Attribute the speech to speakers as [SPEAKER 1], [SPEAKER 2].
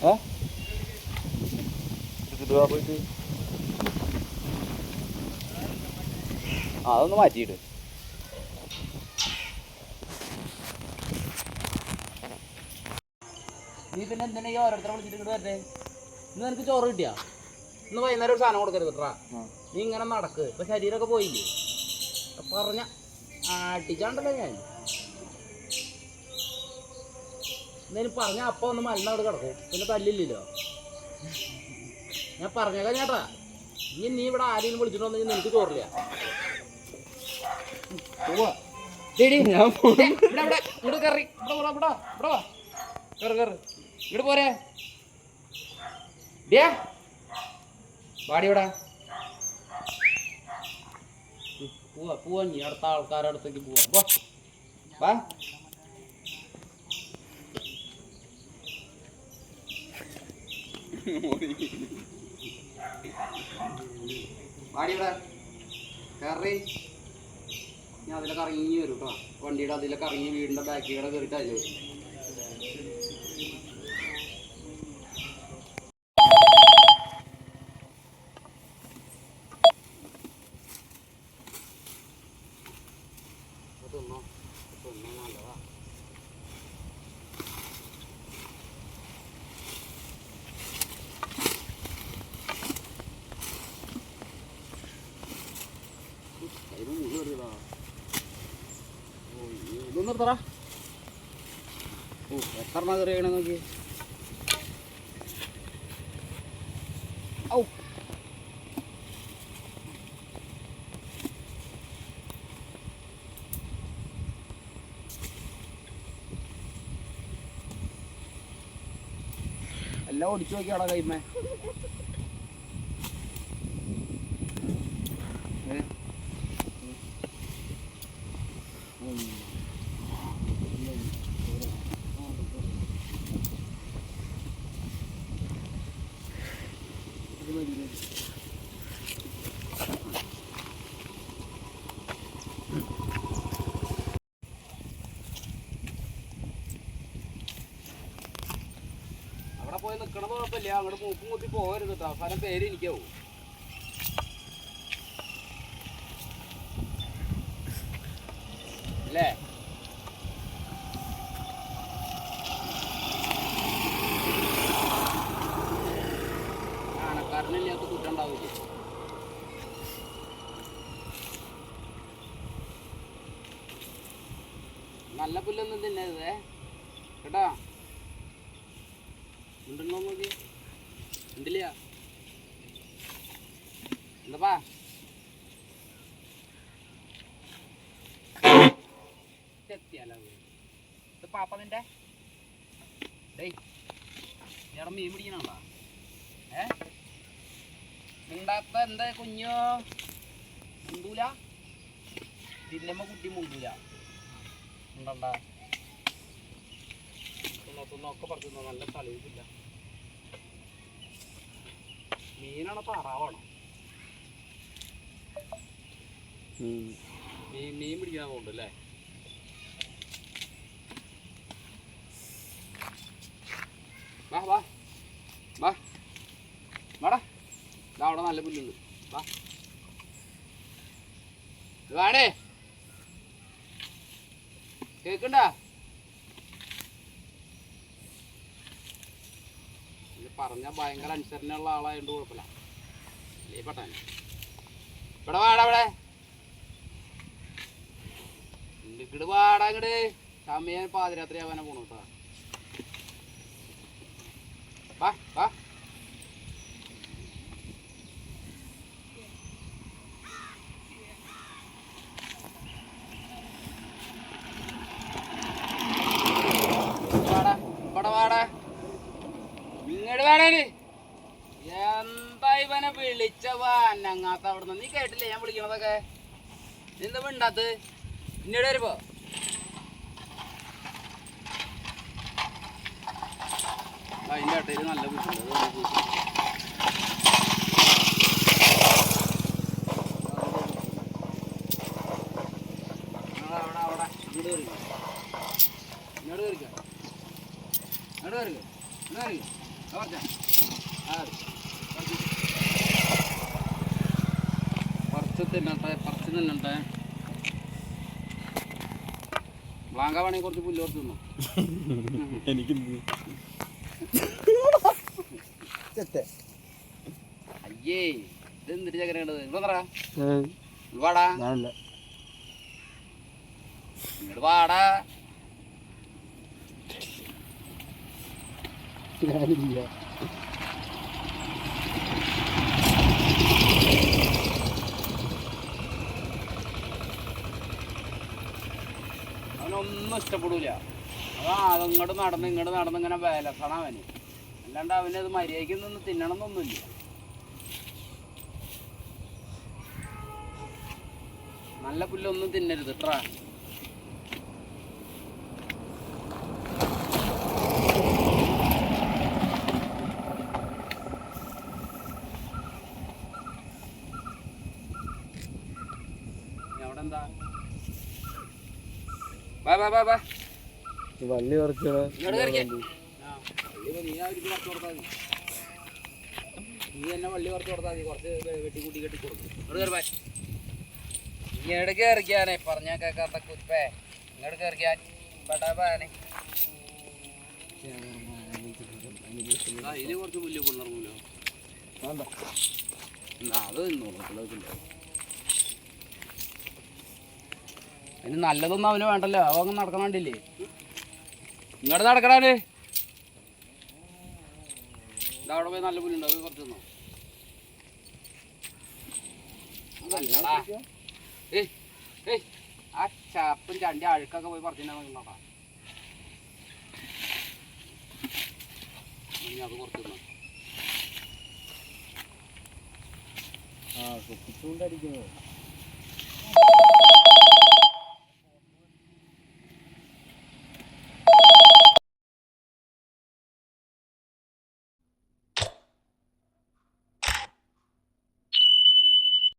[SPEAKER 1] ഏ? എടുത്തിട്ട് വാ പോയിട്ട് ആ അതൊന്ന് മാറ്റിയിട്ട് നീ പിന്നെ എന്തിനാ ഈ ഓരോരുത്തരെ വിളിച്ചിട്ട് ഇങ്ങോട്ട് വരട്ടെ? ഇന്ന് നിനക്ക് ചോറ് കിട്ടിയാ? ഇന്ന് വൈകുന്നേരം ഒരു സാധനം കൊടുക്കരുത് കേട്ടാ നീ ഇങ്ങനെ നടക്ക്. ഇപ്പൊ ശരീരമൊക്കെ പോയില്ലേ? പറഞ്ഞ ആട്ടിച്ചാണ്ടല്ലോ ഞാൻ. എന്തേലും പറഞ്ഞ അപ്പൊ ഒന്ന് മരുന്ന് അവിടെ കിടക്കും. പിന്നെ തല്ലില്ലല്ലോ. ഞാൻ പറഞ്ഞേക്കാം ചേട്ടാ. ഇനി നീ ഇവിടെ ആരെയും വിളിച്ചിട്ടുണ്ടോ നിനക്ക് ചോറില്ല. ഇവിടെ പോരെ. ഡേ വാടി ഇവിടെ. ഉം, പോവാ പോവാ നീ അടുത്ത ആൾക്കാരുടെ അടുത്തേക്ക് പോവാ. വാ. വാ കറി. ഞാൻ അതിലൊക്കെ ഇറങ്ങി വരും കേട്ടോ. വണ്ടിയുടെ അതിലൊക്കെ ഇറങ്ങി വീടിന്റെ ബാക്കിലൂടെ കയറിയിട്ട് അതിൽ വരും അതൊന്നോ തിന്നോ നല്ലതാ അതിന് മുഴുവൻ കയറിയതാ ഓ ഇത് നിർത്തറ ഓ എത്ര എണ്ണം കയറിയാണ് നോക്കി? ഔ. എല്ലാം ഒടിച്ചു നോക്കിയാടാ കൈമേ. നിൽക്കണത് കുഴപ്പമില്ല. അങ്ങോട്ട് മൂക്കും കുത്തി പോകരുത് കേട്ടോ അവസാനം പേര് എനിക്കാവും. അല്ലേ? ആനക്കാരനില്ലാത്ത കുറ്റുണ്ടാവില്ലേ നല്ല പുല്ലൊന്നും തിന്നരുതേ. കേട്ടാ? ഉണ്ടല്ലോ നോക്കി ഉണ്ടില്ല എന്താപ്പാ? എത്തിയാലോ ഇത് പാപ്പ നിന്റെ? ഡേയ് ഇയാടെ മീൻ പിടിക്കണോ ഏ? മിണ്ടാത്ത എന്താ കുഞ്ഞോ? മുണ്ടൂല? തിന്നമ്മ കുട്ടി മുണ്ടൂല. ഉണ്ടണ്ട? തിന്നോ തിന്നോ? ഒക്കെ പറഞ്ഞു നല്ല തളിയില്ല മീനാണോ താറാവാണോ മീൻ മീൻ പിടിക്കാൻ പോകുന്നുണ്ട് അല്ലേ? വാ വാ. വാ. വാടാ. ഇതാ അവിടെ നല്ല പുല്ലുണ്ട്. വാ. വാണേ വാടേ. കേക്കണ്ട പറഞ്ഞ ഭയങ്കര അനുസരണയുള്ള ആളായതുകൊണ്ട് കുഴപ്പമില്ല. അല്ലേ പട്ടാൻ ഇവിടെ വാടാ ഇങ്ങട് വാടാ ഇങ്ങട്. സമയം പാതിരാത്രി ആവാനാ പോണു കേട്ടോ. വാ വാ വാടാ ഇവിടെ വാടാ ഇങ്ങോട്ട് വേണേന് എന്താ ഇവനെ വിളിച്ചവാ അന്നങ്ങാത്ത അവിടുന്ന് നീ കേട്ടില്ലേ ഞാൻ വിളിക്കണതൊക്കെ മിണ്ടാത്ത് ഇന്നോട് വരുമ്പോ? അതിന്റെ അട്ടയിൽ നല്ല കുട്ടുണ്ട് അവിടെ അവിടെ. ഇങ്ങോട്ട് തിന്നട്ടെ വാങ്ക വേണമെങ്കിൽ കുറച്ച് പുല്ല് കുറച്ച് തിന്നു.
[SPEAKER 2] എനിക്ക്
[SPEAKER 1] അയ്യേ ഇത് എന്തിട്ട് ചക്കരേണ്ടത് ഇവിടെ വാടാ. ഇങ്ങോട്ട് വാടാ.
[SPEAKER 2] ഞാനില്ല.
[SPEAKER 1] അവനൊന്നും ഇഷ്ടപ്പെടൂല. അതാ അതങ്ങോട്ട് നടന്ന് ഇങ്ങോട്ട് നടന്ന് ഇങ്ങനെ വേലക്കണം അവന്. അല്ലാണ്ട് അവനത് മര്യാദയ്ക്ക് നിന്ന് തിന്നണം എന്നൊന്നുമില്ല നല്ല പുല്ലൊന്നും തിന്നരുത് കേട്ടാ ബാ
[SPEAKER 2] വള്ളി
[SPEAKER 1] ഇപ്പൊ നീ തന്നെ വള്ളി വറുത്ത് കൊടുത്താൽ മതി. കുറച്ച് വെ- വെട്ടി കൂട്ടി കൊടുക്കും. ഇങ്ങോട്ട് കയറിക്കാനേ പറഞ്ഞാ കേക്കാത്ത കുരിപ്പേ ഇങ്ങോട്ട് കയറിക്കാൻ പെട്ടാ പോയാനെ ഇതിന് കുറച്ച് പുല്ല് കൊണ്ടിറങ്ങൂലോ അത് തിന്നോളൂ. അതിന് നല്ലതൊന്നും അവന് വേണ്ടല്ലോ. അവ അങ്ങ് നടക്കണ ഇങ്ങോട്ട് നടക്കണേ അവിടെ പോയി നല്ല പുല്ലുണ്ടോ. അത് അതല്ലടാ. ഏയ് ഏയ്. ആ ചാപ്പും ചണ്ടി അഴുക്കൊക്കെ പോയി പറിച്ചിട്ടുണ്ടാ അത് കുറച്ച് തിന്നോ.
[SPEAKER 2] ആ കുപ്പിച്ചുകൊണ്ടടിക്കുന്നത്